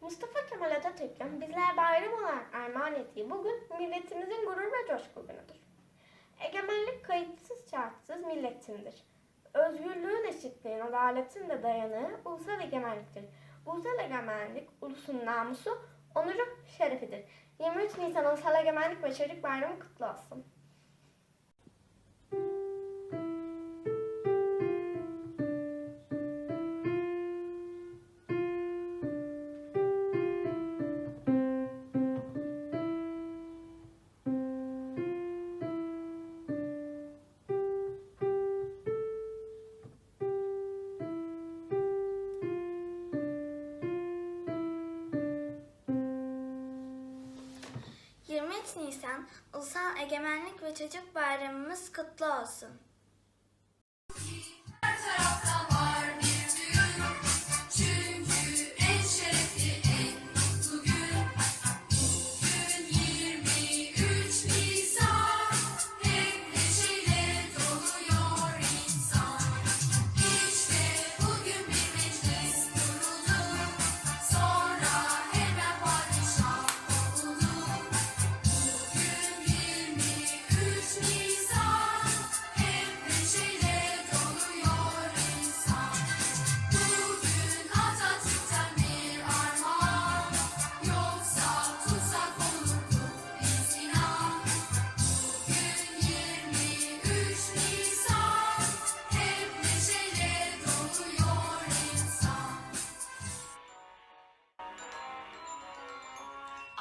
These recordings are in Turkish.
Mustafa Kemal Atatürk'ün bizlere bayram olarak armağan ettiği bugün milletimizin gurur ve coşku günüdür. Egemenlik kayıtsız şartsız milletindir. Özgürlüğün, eşitliğin, adaletin de dayanığı ulusal egemenliktir. Ulusal egemenlik, ulusun namusu, onuru, şerefidir. 23 Nisan Ulusal Egemenlik ve Çocuk Bayramı kutlu olsun. Hı. 23 Nisan Ulusal Egemenlik ve Çocuk Bayramımız kutlu olsun.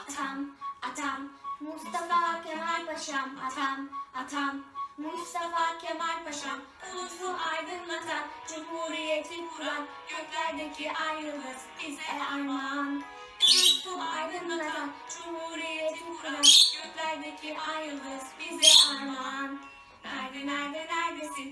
Atam, atam, Mustafa Kemal Paşam, atam, atam, Mustafa Kemal Paşam, ulusu aydınlatan, cumhuriyeti kuran, göklerdeki ay yıldız bize armağan. Ulusu aydınlatan, cumhuriyeti kuran, göklerdeki ay yıldız bize armağan. Nerede, nerede, neredesin,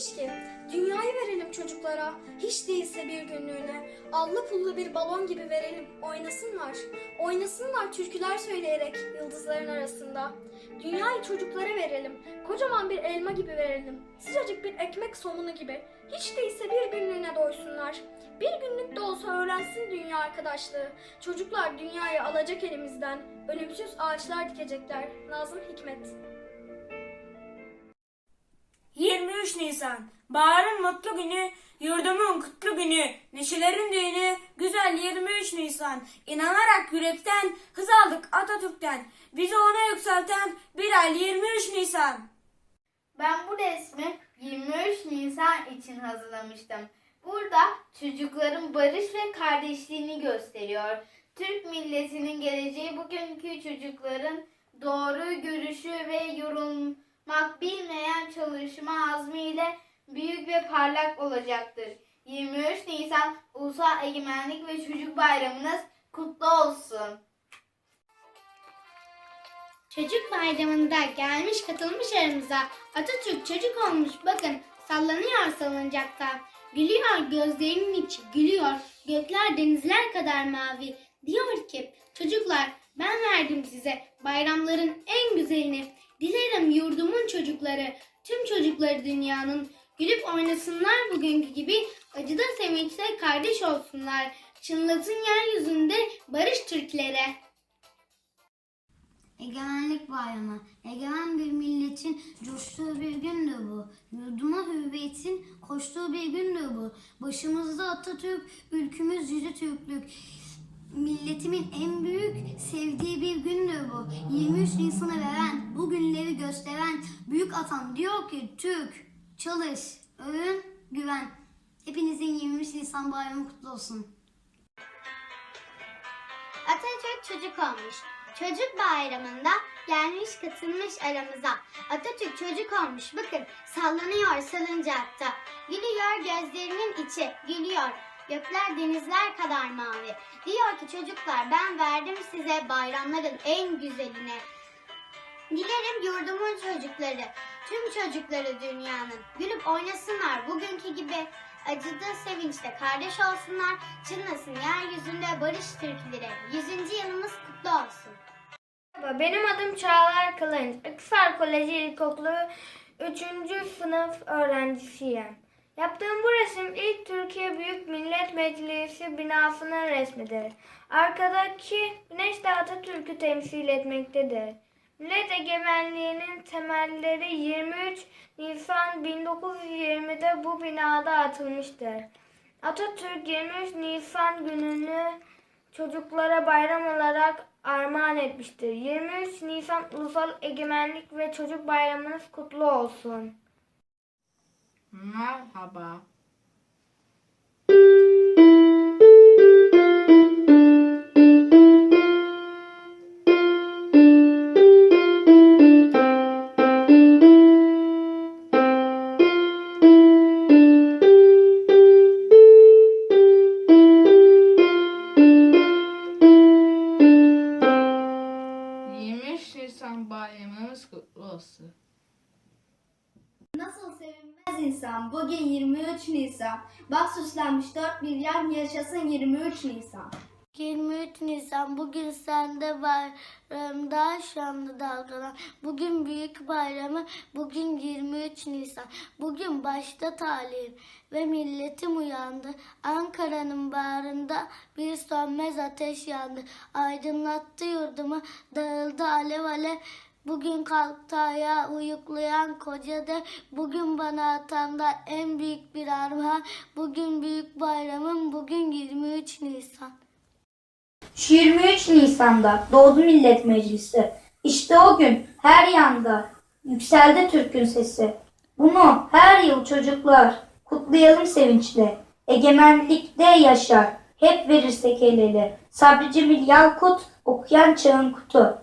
demiş ki, dünyayı verelim çocuklara, hiç değilse bir günlüğüne. Allı pullu bir balon gibi verelim, oynasınlar. Oynasınlar türküler söyleyerek yıldızların arasında. Dünyayı çocuklara verelim, kocaman bir elma gibi verelim. Sıcacık bir ekmek somunu gibi. Hiç değilse bir günlüğüne doysunlar. Bir günlük de olsa öğrensin dünya arkadaşlığı. Çocuklar dünyayı alacak elimizden. Ölümsüz ağaçlar dikecekler. Nazım Hikmet. 23 Nisan, baharın mutlu günü, yurdumun kutlu günü, neşelerin düğünü, güzel 23 Nisan. İnanarak yürekten, hız aldık Atatürk'ten, bizi ona yükselten bir ay 23 Nisan. Ben bu resmi 23 Nisan için hazırlamıştım. Burada çocukların barış ve kardeşliğini gösteriyor. Türk milletinin geleceği bugünkü çocukların doğru görüşü ve yorulmak bilmeyen çalışma azmiyle büyük ve parlak olacaktır. 23 Nisan Ulusal Egemenlik ve Çocuk Bayramınız kutlu olsun. Çocuk bayramında gelmiş katılmış aramıza. Atatürk çocuk olmuş bakın sallanıyor salıncakta. Gülüyor gözlerinin içi gülüyor. Gökler denizler kadar mavi. Diyor ki çocuklar ben verdim size bayramların en güzelini. Dilerim yurdumun çocukları, tüm çocukları dünyanın gülüp oynasınlar bugünkü gibi acıda sevinçte kardeş olsunlar. Çınlasın yeryüzünde barış Türklere. Egemenlik Bayramı. Egemen bir milletin coştuğu bir gündür bu. Yurduma hürriyetin koştuğu bir gündür bu. Başımızda Atatürk, ülkümüz yüzü Türklük. Milletimin en büyük sevdiği bir gündür bu. 23 Nisan'ı veren, bu günleri gösteren büyük atam diyor ki Türk, çalış, övün, güven. Hepinizin 23 Nisan bayramı kutlu olsun. Atatürk çocuk olmuş. Çocuk bayramında gelmiş katılmış aramıza. Atatürk çocuk olmuş bakın sallanıyor salıncakta. Gülüyor gözlerinin içi gülüyor. Gökler denizler kadar mavi. Diyor ki çocuklar ben verdim size bayramların en güzeline. Dilerim yurdumun çocukları, tüm çocukları dünyanın gülüp oynasınlar bugünkü gibi. Acıda sevinçte kardeş olsunlar, çınlasın yeryüzünde barış türküleri. Yüzüncü yılımız kutlu olsun. Merhaba, benim adım Çağlar Kılınç. Akhisar Koleji İlkokulu 3. sınıf öğrencisiyim. Yaptığım bu resim ilk Türkiye Büyük Millet Meclisi binasının resmidir. Arkadaki güneş de Atatürk'ü temsil etmektedir. Millet egemenliğinin temelleri 23 Nisan 1920'de bu binada atılmıştır. Atatürk 23 Nisan gününü çocuklara bayram olarak armağan etmiştir. 23 Nisan Ulusal Egemenlik ve Çocuk Bayramınız kutlu olsun. Merhaba. 64 milyon yaşasın 23 Nisan. 23 Nisan bugün sende bayramda şanlı dalgalan. Bugün büyük bayramı, bugün 23 Nisan. Bugün başta talim ve milletim uyandı. Ankara'nın bağrında bir sönmez ateş yandı. Aydınlattı yurdumu, dağıldı alev alev Bugün kalktı ayağa uyuklayan koca dev. Bugün bana atandan en büyük bir armağan. Bugün büyük bayramım bugün 23 Nisan. Şu 23 Nisan'da doğdu Millet Meclisi. İşte o gün her yanda yükseldi Türk'ün sesi. Bunu her yıl çocuklar kutlayalım sevinçle. Egemenlikte yaşar, hep verirsek el ele. Sabri Cemil Yalkut, okuyan çağın kutu.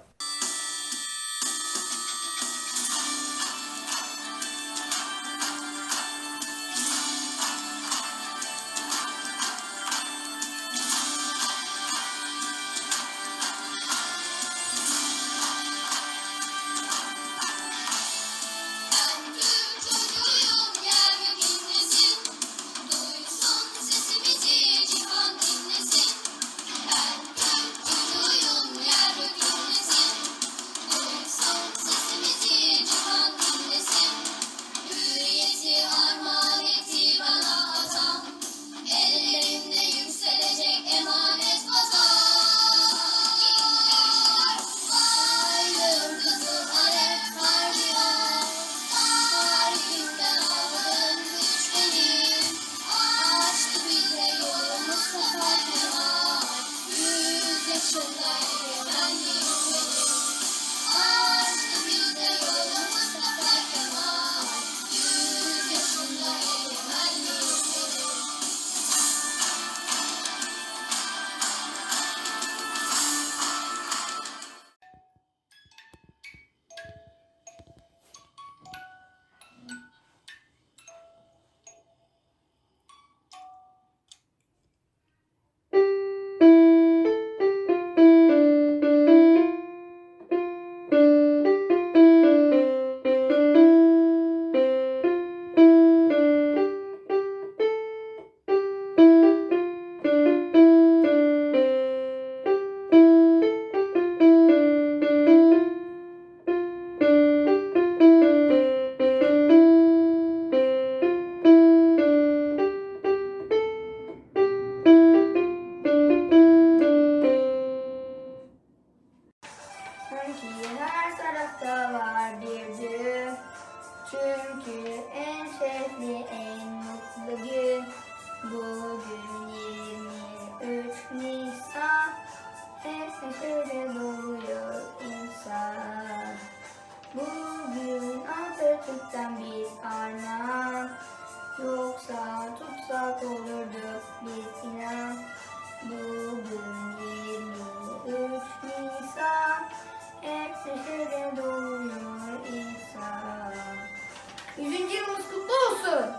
Atatürk'ten bir armağan. Yoksa tutsak olurduk biz inan. Bugün 23 Nisan Hep neşede doğuyor insan 100. yılımız kutlu olsun.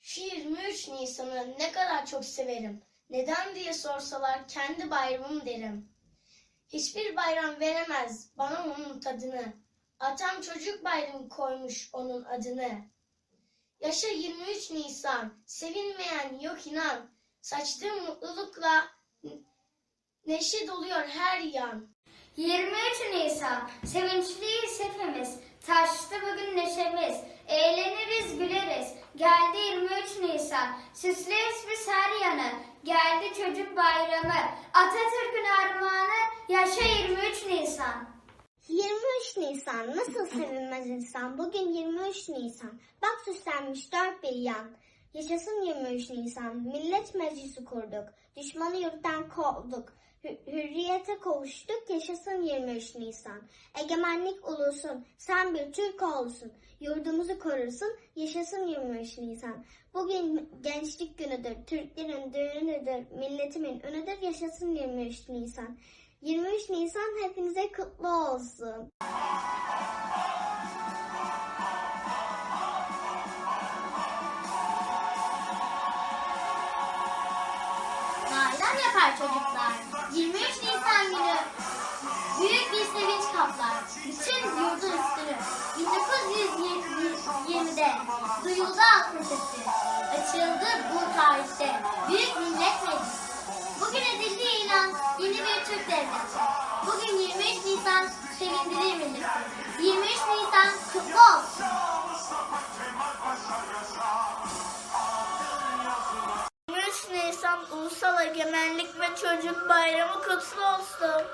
Şu 23 Nisan'ı ne kadar çok severim. Neden diye sorsalar kendi bayramım derim. Hiçbir bayram veremez bana onun tadını. Atam çocuk bayramı koymuş onun adını. Yaşa 23 Nisan, sevinmeyen yok inan. Saçtığım mutlulukla neşe doluyor her yan. 23 Nisan sevinçliyiz hepimiz. Taştı bugün neşemiz. Eğleniriz güleriz. Geldi 23 Nisan. Süsleriz biz her yanı. Geldi çocuk bayramı. Atatürk'ün armağanı. Yaşa 23 Nisan. 23 Nisan nasıl sevinmez insan? Bugün 23 Nisan. Bak süslenmiş dört bir yan. Yaşasın 23 Nisan. Millet meclisi kurduk. Düşmanı yurttan kovduk. Hü- hürriyete kavuştuk. Yaşasın 23 Nisan. Egemenlik ulusun. Sen bir Türk olsun. Yurdumuzu korursun. Yaşasın 23 Nisan. Bugün gençlik günüdür. Türklerin düğünüdür. Milletimin önüdür. Yaşasın 23 Nisan. 23 Nisan hepinize kutlu olsun. Bayram yapar çocuklar. 23 Nisan günü büyük bir sevinç kaplar. Bütün yurdun üstünü. 1920'de duyuldu altın sesi. Açıldı bu tarihte. Büyük Millet Meclisi. Bugün edildi ilan yeni bir Türk devleti. Bugün 23 Nisan sevindirir milleti. 23 Nisan kutlu olsun. 23 Nisan Ulusal Egemenlik ve Çocuk Bayramı kutlu olsun.